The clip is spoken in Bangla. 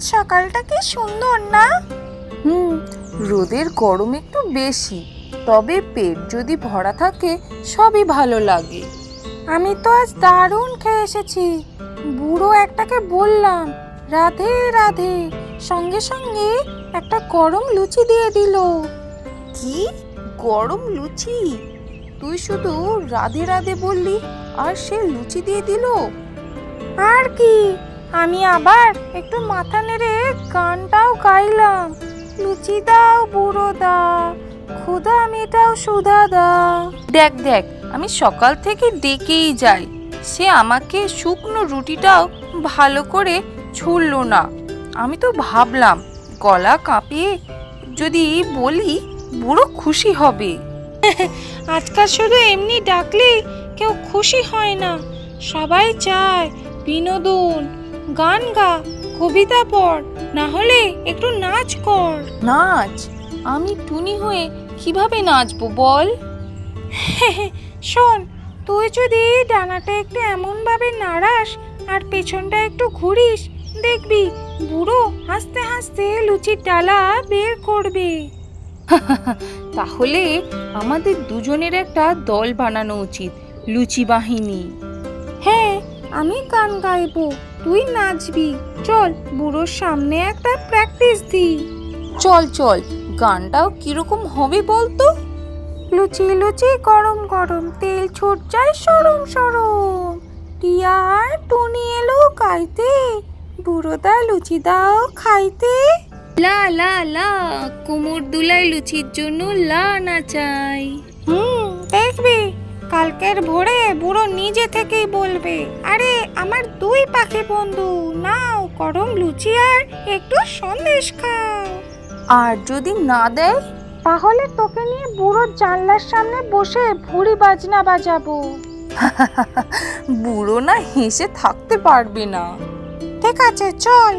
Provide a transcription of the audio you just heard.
সকালটা কি সুন্দর না? হুম রোদের গরম একটু বেশি তবে পেট যদি ভরা থাকে সবই ভালো লাগে। আমি তো আজ দারুণ খেয়ে এসেছি। বুড়ো একটাকে বললাম রাধে রাধে। সঙ্গে সঙ্গে একটা গরম লুচি দিয়ে দিল। কি? গরম লুচি? তুই শুধু রাধে রাধে বললি আর সে লুচি দিয়ে দিল? আর কি? আমি আবার একটু মাথা নেড়ে গানটাও গাইলাম। লুচি দাও বুড়ো দা ক্ষুধা মেটাও সুধা দা দেখ দেখ আমি সকাল থেকে ডেকেই যাই। সে আমাকে শুকনো রুটিটাও ভালো করে ছুড়লো না। আমি তো ভাবলাম গলা কাঁপিয়ে যদি বলি বুড়ো খুশি হবে। আজকাল শুধু এমনি ডাকলেই কেউ খুশি হয় না। সবাই চায় বিনোদন গান গা কবিতা পড় না হলে একটু নাচ কর। নাচ? আমি টুনি হয়ে কীভাবে নাচবো বল? শোন তুই যদি ডানাটা একটু এমনভাবে নাড়াস আর পেছনটা একটু ঘুরিস দেখবি বুড়ো হাসতে হাসতে লুচির ডালা বের করবে। তাহলে আমাদের দুজনের একটা দল বানানো উচিত লুচি বাহিনী। আমি গান গাইবো তুই নাচবি। চল বুড়োর সামনে একটা প্র্যাকটিস দিই। চল চল গানটাও কীরকম হবে বলতো? লুচি লুচি গরম গরম তেল ছুট যায় সরম সরম। টিয়া আর টুনি এলো গাইতে বুড়োদা লুচি দাও খাইতে। লা লা লা কোমর দুলাই লুচির জন্য লা না চাই হুম দেখবি। কালকের ভোরে বুড়ো নিজে থেকেই বলবে আরে আমার দুই পাখি বন্ধু নাও গরম লুচি আর একটু সন্দেশ খাও। আর যদি না দেয়? তাহলে তোকে নিয়ে বুড়োর জানলার সামনে বসে ভুড়ি বাজনা বাজাবো। বুড়ো না হেসে থাকতে পারবে না। ঠিক আছে চল।